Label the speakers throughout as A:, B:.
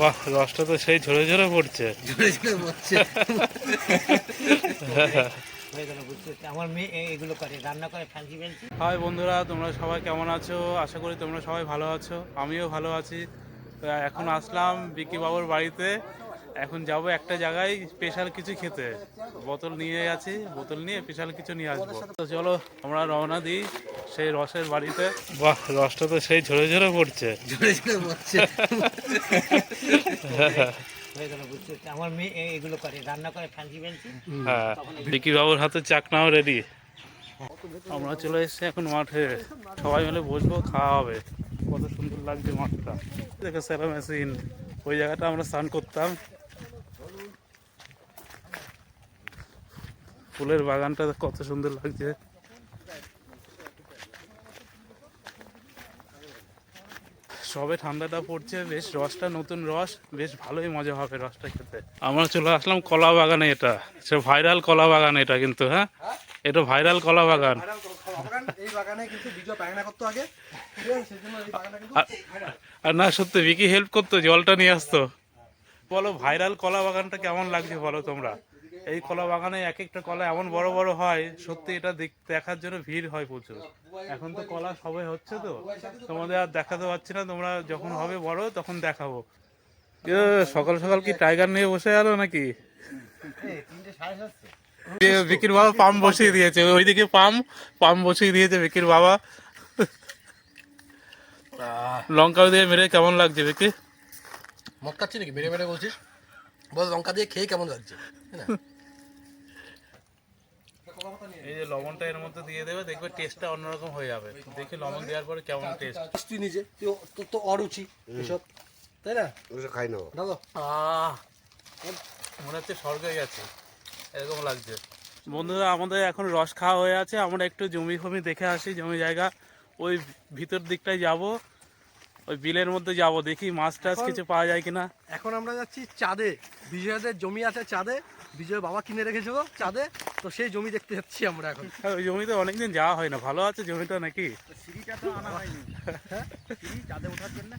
A: বাহ রসটা তো সেই ঝরে ঝরে পড়ছে।
B: ঝরে ঝরে পড়ছে।
C: বুঝতে আমার মেয়ে এগুলো করে রান্না করে ফ্যান্সি ফ্যান্সি।
A: হাই বন্ধুরা তোমরা সবাই কেমন আছো? আশা করি তোমরা সবাই ভালো আছো। আমিও ভালো আছি। তো এখন আসলাম বিকি বাবুর বাড়িতে। এখন যাব একটা জায়গায় স্পেশাল কিছু খেতে। বোতল নিয়ে আছি বোতল নিয়ে স্পেশাল কিছু নিয়ে আসব। তো চলো আমরা রওনা দিই সেই রসের বাড়িতে। বাহ রসটা তো সেই ঝরে ঝরে পড়ছে।
B: ঝরে ঝরে পড়ছে।
C: বুঝতে পারছি। আমার মেয়ে এগুলো করে রান্না করে ফ্যান্সি ফ্যান্সি।
A: হ্যাঁ। বিকি বাবুর হাতে চাকনাও রেডি আমরা চলে এসেছি এখন মাঠে। সবাই মিলে বসবো খাওয়া হবে। কত সুন্দর লাগছে মাঠটা। দেখো সেরা মেশিন ওই জায়গাটা আমরা স্নান করতাম। ফুলের বাগানটা কত সুন্দর লাগছে। সবে ঠান্ডাটা পড়ছে বেশ রসটা নতুন রস বেশ ভালোই মজা হবে রসটা খেতে। আমরা চলে আসলাম কলা বাগানে এটা। সে ভাইরাল কলা বাগান এটা কিন্তু হ্যাঁ? এটা ভাইরাল কলা বাগান। আর না সত্যি বিকি হেল্প করতো জলটা নিয়ে আসতো। বলো ভাইরাল কলা বাগানটা কেমন লাগছে বলো তোমরা? এই কলা বাগানে এক একটা কলা এমন বড় বড় হয়, সত্যি এটা দেখ- দেখার জন্য ভিড় হয় প্রচুর। এখন তো কলা সবাই হচ্ছে তো। তোমাদের আর দেখাতে পারছি না, তোমরা যখন হবে বড় তখন দেখাবো। সকাল সকাল কি টাইগার নিয়ে বসে গেল নাকি? বিকির বাবা পাম্প বসিয়ে দিয়েছে, ওইদিকে পাম্প পাম্প বসিয়ে দিয়েছে বিকির বাবা। লঙ্কা দিয়ে মেরে কেমন লাগছে বিকি
B: মদ খাচ্ছি নাকি? বেড়ে মেরে বলছিস? বল, লঙ্কা দিয়ে খেয়ে কেমন লাগছে?
A: লবণটা এর মধ্যে দিয়ে দেবে দেখবে টেস্টটা অন্যরকম হয়ে যাবে। দেখি লবণ দেওয়ার পরে কেমন টেস্ট
B: মিষ্টি নিজে তো তোর তো অরুচি এসব তাই না?
D: ওসব খাই না
B: দাদা।
A: আহ মনে হচ্ছে স্বর্গে গেছে এরকম লাগছে। বন্ধুরা আমাদের এখন রস খাওয়া হয়ে আছে আমরা একটু জমি ফমি দেখে আসি জমি জায়গা ওই ভিতর দিকটায় যাব। ওই বিলের মধ্যে যাব দেখি মাছ টাছ কিছু পাওয়া যায় কিনা।
B: এখন আমরা যাচ্ছি চাঁদে। বিজয়দের জমি আছে চাঁদে। বিজয় বাবা কিনে রেখেছিল চাঁদে। তো সেই জমি দেখতে যাচ্ছি আমরা এখন।
A: হ্যাঁ, ওই জমিতে অনেকদিন যাওয়া হয় না। ভালো আছে জমিটা নাকি?
C: সিঁড়িটা তো আনা হয়নি। হ্যাঁ? চাঁদে ওঠার জন্য?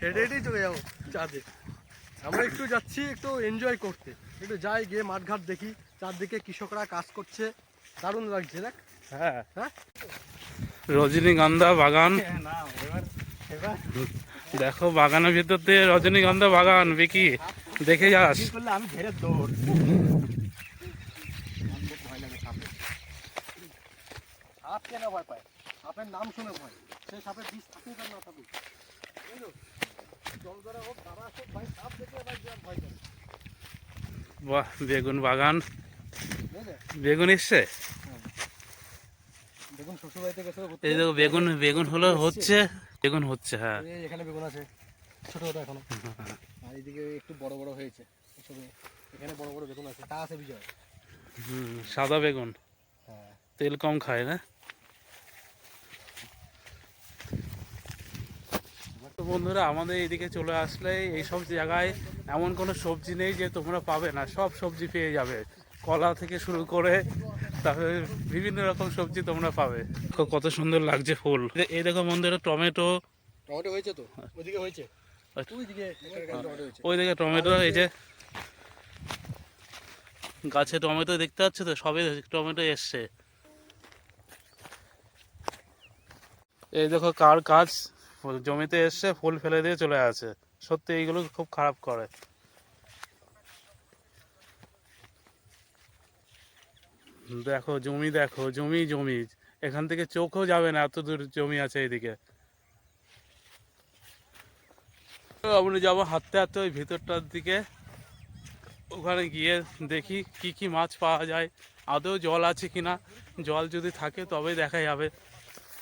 B: হেঁটে হেঁটেই চলে যাব চাঁদে। আমরা একটু যাচ্ছি একটু এনজয় করতে। একটু যাই গিয়ে মাঠঘাট দেখি। চারদিকে কৃষকরা কাজ করছে। দারুণ লাগছে দেখ।
A: হ্যাঁ।
B: হ্যাঁ?
A: রজনীগন্ধা বাগান।
C: না এবার এবার
A: দেখো বাগানের ভিতর দিয়ে রজনীগন্ধা বাগান বিকি দেখে যাস।
C: কি করলে? আমি ঘেরে দৌড়।
B: কেন ভয় পায়? সাপের নাম শুনে ভয়। সেই সাপের বিষ থাকুক আর না থাকুক। জল ধরে হোক দাঁড়া হোক ভাই সাপ দেখে ভাই ভয় করে।
A: বাহ বেগুন বাগান। বেগুন এসছে?
B: দেখুন শ্বশুরবাড়িতে গেছে।
A: এই দেখো বেগুন বেগুন হলো হচ্ছে বেগুন হচ্ছে হ্যাঁ।
B: এখানে বেগুন আছে ছোট ছোট এখনও। আর এদিকে একটু বড় বড় হয়েছে এখানে বড় বড় বেগুন আছে তা আছে বিজয়।
A: হুম, সাদা বেগুন।
B: হ্যাঁ।
A: তেল কম খায় না? তো বন্ধুরা আমাদের এইদিকে চলে আসলে এইসব জায়গায় এমন কোনো সবজি নেই যে তোমরা পাবে না সব সবজি পেয়ে যাবে। কলা থেকে শুরু করে তারপরে বিভিন্ন রকম সবজি তোমরা পাবে। কত সুন্দর লাগছে ফুল। এই দেখো বন্ধুরা টমেটো।
B: টমেটো হয়েছে তো? ওইদিকে হয়েছে?
A: আচ্ছা। ওই দিকে টমেটো এই যে গাছে টমেটো দেখতে পাচ্ছ তো? সবে টমেটো এসছে। এই দেখো কার কাজ? জমিতে এসছে ফুল ফেলে দিয়ে চলে আছে সত্যি এইগুলো খুব খারাপ করে। দেখো জমি দেখো জমি জমি। এখান থেকে চোখও যাবে না এত দূর জমি আছে এইদিকে আমরা যাব হাঁটতে হাঁটতে ওই ভিতরটার দিকে। ওখানে গিয়ে দেখি কি কি মাছ পাওয়া যায়। আদৌ জল আছে কিনা? জল যদি থাকে তবে দেখা যাবে।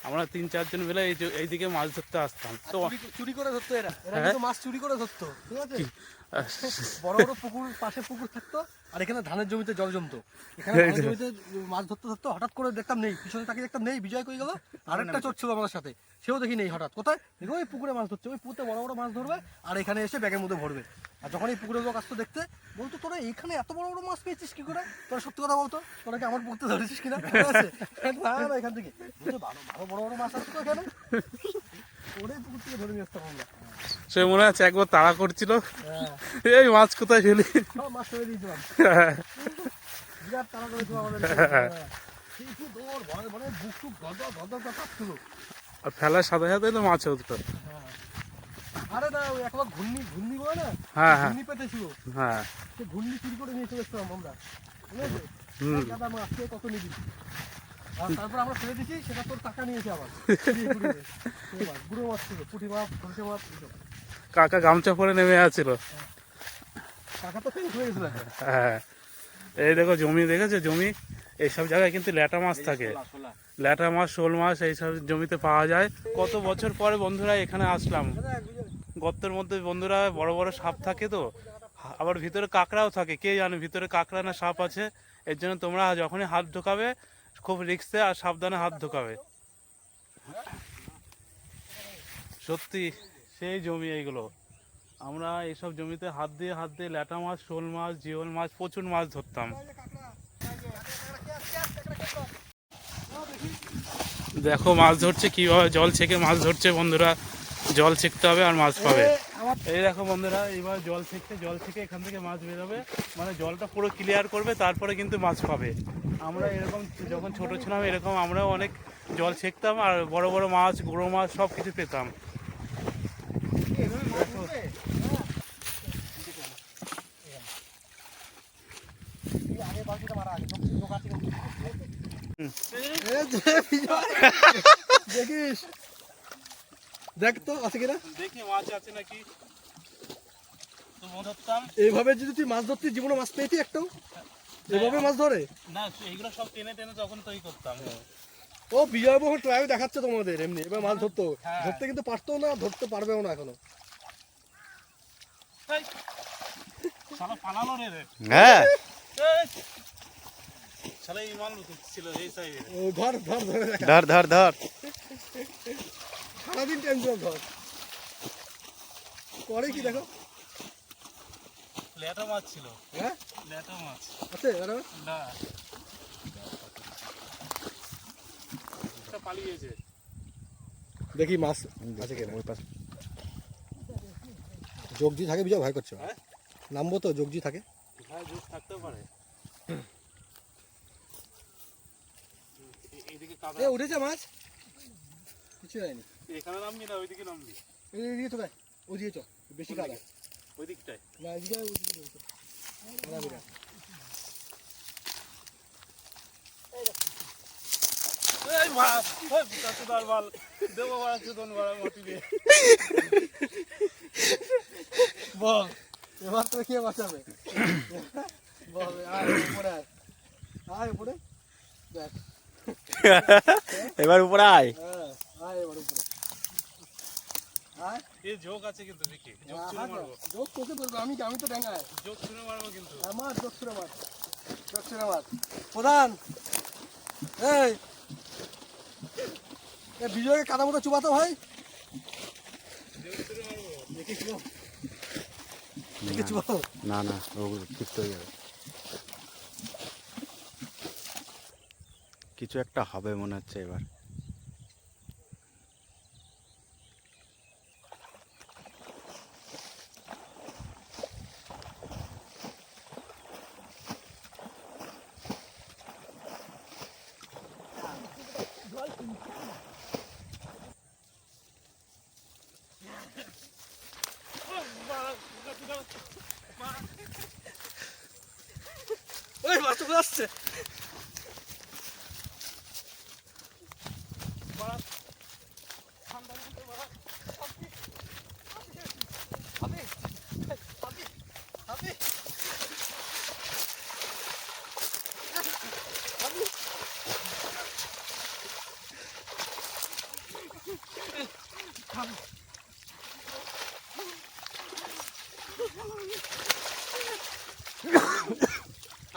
A: আমরা তিন চারজন মিলে এই যে- এইদিকে মাছ ধরতে আসতাম। তো
B: চুরি- করে ধরতো এরা। এরা
A: হ্যাঁ?
B: মাছ চুরি করে ধরতো ঠিক আছে? বড় বড় পুকুর পাশে পুকুর থাকতো। আর এখানে ধানের জমিতে জল জমতো। এখানে ধানের জমিতে মাছ ধরতে ধরতে হঠাৎ করে দেখতাম নেই পিছনে তাকিয়ে দেখতাম নেই বিজয় কই গেল? আরেকটা চোর ছিল আমাদের সাথে সেও দেখি নেই হঠাৎ। কোথায়? দেখো ওই পুকুরে মাছ ধরছে ওই পুকুরে বড় বড় মাছ ধরবে আর এখানে এসে ব্যাগের মধ্যে ভরবে। আর যখন এই পুকুরে লোক আসতো দেখতে বলতো তোরা এখানে এত বড় বড় মাছ পেয়েছিস কি করে? তোরা সত্যি কথা বলতো? তোরা কি আমার পুকুরতে ধরেছিস কিনা? না না এখান থেকে। ভালো ভালো বড় বড় মাছ আসতো এখানে।
A: সে মনে আছে একবার তাড়া করছিল।
B: হ্যাঁ।
A: এই মাছ কোথায় ফেলি?
B: মাছ
A: আর ফেলার সাথে সাথে তো মাছ উঠতো
B: আরে না ওই একবার ঘূর্ণি ঘূর্ণি বলে না?
A: হ্যাঁ হ্যাঁ।
B: ঘূর্ণি পেতেছিল।
A: হ্যাঁ।
B: সে ঘূর্ণি চুরি করে নিয়ে চলে এসছিলাম আমরা।
A: হুম।
B: দাদা আজকে কত নিবি? তারপর আমরা ফেলে দিয়েছি সেটা তোর টাকা নিয়েছে আবার। দিয়ে ঘুরে নিয়ে। সেই মাছ, গুঁড়ো মাছ ছিল পুঁটি মাছ সরষে মাছ
A: কাকা গামছা পরে নেমে আছিল
B: টাকা তো ফেল হয়ে গেছিল
A: হ্যাঁ। এই দেখো জমি দেখেছ? জমি এইসব জায়গায় কিন্তু ল্যাটা মাছ থাকে। ল্যাটা মাছ শোল মাছ এইসব জমিতে পাওয়া যায়। কত বছর পরে বন্ধুরা এখানে আসলাম? গর্তের মধ্যে বন্ধুরা বড় বড় সাপ থাকে তো? আবার ভিতরে কাঁকড়াও থাকে। কে জানে ভিতরে কাঁকড়া না সাপ আছে? এর জন্য তোমরা যখনই হাত ঢোকাবে খুব রিক্সে আর সাবধানে হাত ঢোকাবে। সত্যি, সেই জমি এইগুলো। আমরা এইসব জমিতে হাত দিয়ে হাত দিয়ে ল্যাটা মাছ, শোল মাছ, জিওল মাছ, প্রচুর মাছ ধরতাম। দেখো মাছ ধরছে, কীভাবে জল ছেঁকে মাছ ধরছে বন্ধুরা। জল ছেঁকতে হবে আর মাছ পাবে। এই দেখো বন্ধুরা এইবার জল ছেঁকতে জল থেকে এখান থেকে মাছ বেরোবে। মানে জলটা পুরো ক্লিয়ার করবে তারপরে কিন্তু মাছ পাবে। আমরা এরকম যখন ছোট ছিলাম এরকম আমরাও অনেক জল ছেঁকতাম আর বড় বড় মাছ গুঁড়ো মাছ সব কিছু পেতাম
B: দেখিস? দেখ তো আছে কিনা?
A: দেখি মাছ আছে নাকি?
B: এইভাবে যদি তুই মাছ ধরতি জীবনে মাছ পেয়েছি একটাও? এভাবে মাছ ধরে?
A: না এইগুলো সব টেনে টেনে তখন তৈরি করতাম।
B: ও বিজয় মোহন ট্রাই দেখাচ্ছে তোমাদের এমনি। এবার মাছ ধরতো।
A: হ্যাঁ।
B: ধরতে কিন্তু পারতো না ধরতে পারবেও না এখনও।
A: এই, পালালো রে রে।
D: হ্যাঁ।
A: এই, শালা ছিল এই সাইডে
B: ও, ধর ধর ধরে
D: ধর ধর ধর।
B: সারাদিন টেনশন ধর। করে কি দেখো?
A: লেটা মাছ ছিল।
B: হ্যাঁ?
A: লেটা মাছ।
B: আছে আরে?
A: না। পালিয়েছে।
B: দেখি মাছ আছে কিনা। ওই পাশে। যোগজি থাকে বিজয় ভয় করছ?
A: হ্যাঁ?
B: নামবো তো যোগজি থাকে।
A: হ্যাঁ জোর থাকতেও পারে। এ- এইদিকে কাদা
B: এ উঠেছে মাছ? কিছু হয়নি।
A: এখানে নামবি না ওইদিকে নামবি?
B: এই তো দেখ ওদিকে চ বেশি কাদা
A: ওই দিকটায়
B: না এদিকে ওদিকে চ। কাদা
A: এই মাছ ওই কাছে দার বাল দেবো বাড়া চোদন বাড়া মাটি দিয়ে
B: বল এবার তো কে বাঁচাবে বল আয় উপরে আয়। আয় উপরে। দেখ।
D: এবার উপরে আয়।
B: হ্যাঁ আয় এবার উপরে। আয়
A: এই যোগ আছে কিন্তু বিকি যোগ ছুঁড়ে মারবো।
B: যোগ তোকে ধরবো আমি আমি তো ডেঙ্গায়
A: যোগ ছুঁড়ে মারবো কিন্তু।
B: আমার যোগ ছুড়ে মার। যোগ ছুড়ে মার। প্রধান! এই! এ বিজয়কে কাদা মতো চুবাতো ভাই। দেখে দেখে
D: না না ওগুলো হয়ে যাবে। কিছু একটা হবে মনে হচ্ছে এবার।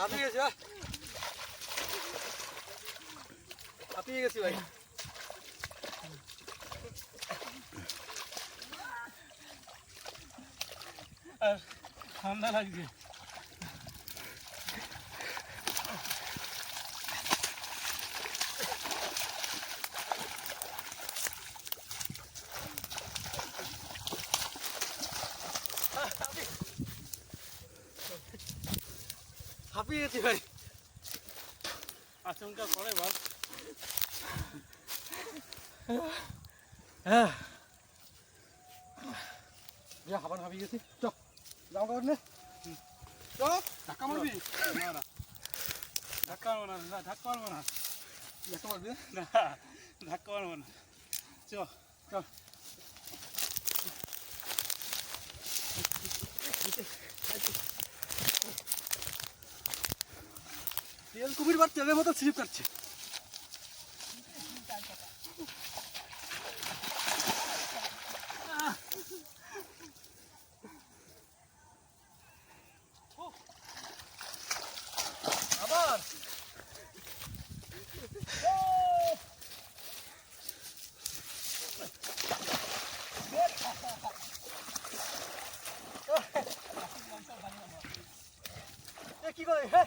B: হাঁপিয়ে গেছি হাঁপিয়ে গেছি ভাই।
A: আর ঠান্ডা লাগছে।
B: হাঁপিয়ে গেছি ভাই।
A: আচমকা করে বল।
B: হ্যাঁ। যা হাবান হাঁপিয়ে গেছি। চ যাও কারণ নে। চ ধাক্কা মারবি?
A: না না। ধাক্কা মারবো না না, ধাক্কা মারবো না।
B: ধাক্কা মারবি?
A: না ধাক্কা মারবো না। চ
B: চ। কুমির বার তেলের মতো স্লিপ কাটছে আবার। কি করে? হ্যাঁ?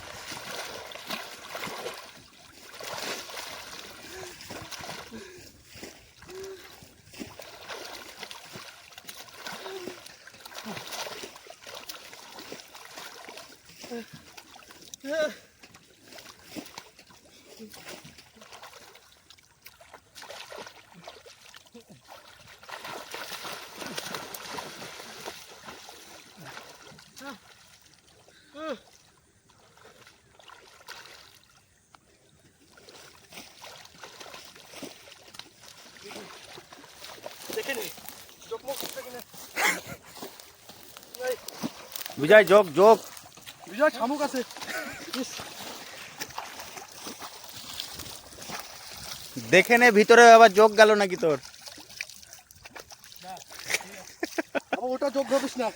D: বিজয় যোগ যোগ।
B: বিজয় শামুক আছে।
D: দেখে নে ভিতরে আবার যোগ গেল নাকি তোর?
B: ওটা যোগ ভাবিস না।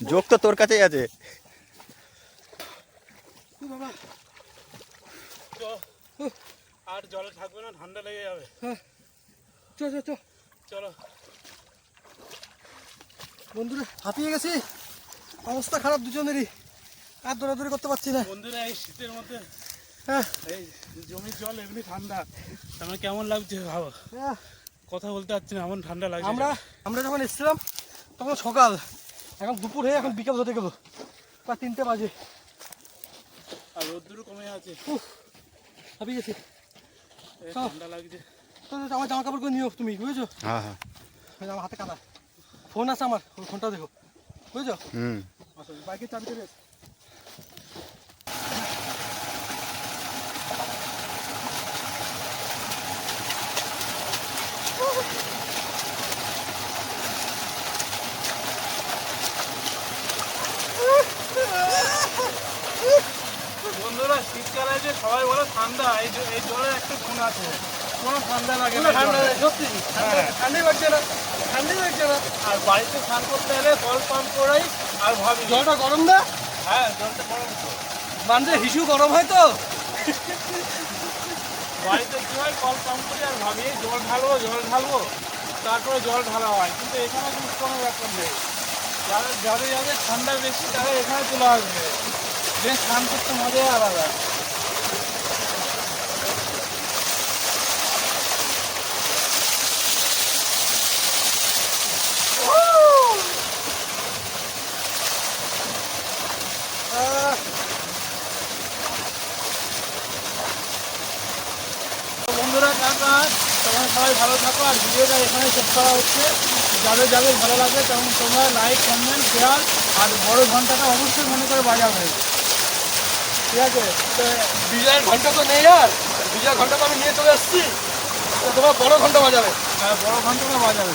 D: যোগ তো তোর কাছেই আছে।
A: আর জলে থাকবে না ঠান্ডা লেগে যাবে।
B: চ চ চ।
A: চলো।
B: বন্ধুরা হাঁপিয়ে গেছি। অবস্থা খারাপ দুজনেরই। আর দৌড়াদৌড়ি করতে পারছি না।
A: বন্ধুরা এই শীতের মধ্যে
B: হ্যাঁ।
A: এই জমির জল এমনি ঠান্ডা। আমার কেমন লাগছে ভাবো?
B: হ্যাঁ।
A: কথা বলতে পারছি না এমন ঠান্ডা লাগছে
B: আমরা আমরা যখন এসেছিলাম তখন সকাল। এখন দুপুর হয়ে এখন বিকেল হতে গেল। প্রায় তিনটে বাজে।
A: আর রোদ্দুরও কমে আছে।
B: উফ হাঁপিয়ে গেছি।
A: ঠান্ডা লাগছে।
B: আমার জামা কাপড় করে নিও তুমি বুঝেছ?
D: হ্যাঁ হ্যাঁ।
B: আমার হাতে কাদা। ফোন আছে আমার ওই ফোনটা দেখো। বুঝেছ?
D: হুম।
B: বাইকের চাবি
A: বন্ধুরা শীতকালে যে সবাই বলে ঠান্ডা এই এই জলে একটা গুণ আছে। কোনো ঠান্ডা লাগে না।
B: ঠান্ডা সত্যি।
A: হ্যাঁ।
B: ঠান্ডাই লাগছে না। ঠান্ডাই লাগছে না
A: আর বাড়িতে স্নান করতে এলে কল পাম্প করাই আর ভাবি।
B: জলটা গরম না
A: হ্যাঁ জলটা গরম তো।
B: মানে হিসু গরম হয় তো?
A: বাড়িতে কি হয় কল পাম্প করি আর ভাবি জল ঢালবো জল ঢালবো তারপরে জল ঢালা হয়। কিন্তু এখানে কিন্তু কোনো ব্যাপার নেই। যাদের যাদের যাদের ঠান্ডা বেশি তারা এখানে চলে আসবে। বেশ স্নান করতে মজাই আলাদা
B: আহ,
A: তো বন্ধুরা টাকা তোমরা সবাই ভালো থাকো আর ভিডিওটা এখানে শেষ করা হচ্ছে। যাদের যাদের ভালো লাগে তেমন তোমরা লাইক কমেন্ট শেয়ার আর বড় ঘন্টাটা অবশ্যই মনে করে বাজাবে।
B: ঠিক আছে? তো বিজয়ের ঘণ্টা তো নেই আর। বিজয়ের ঘণ্টা তো আমি নিয়ে চলে এসেছি। তো তোমার বড় ঘণ্টা বাজাবে।
A: হ্যাঁ বড় ঘণ্টা বাজাবে।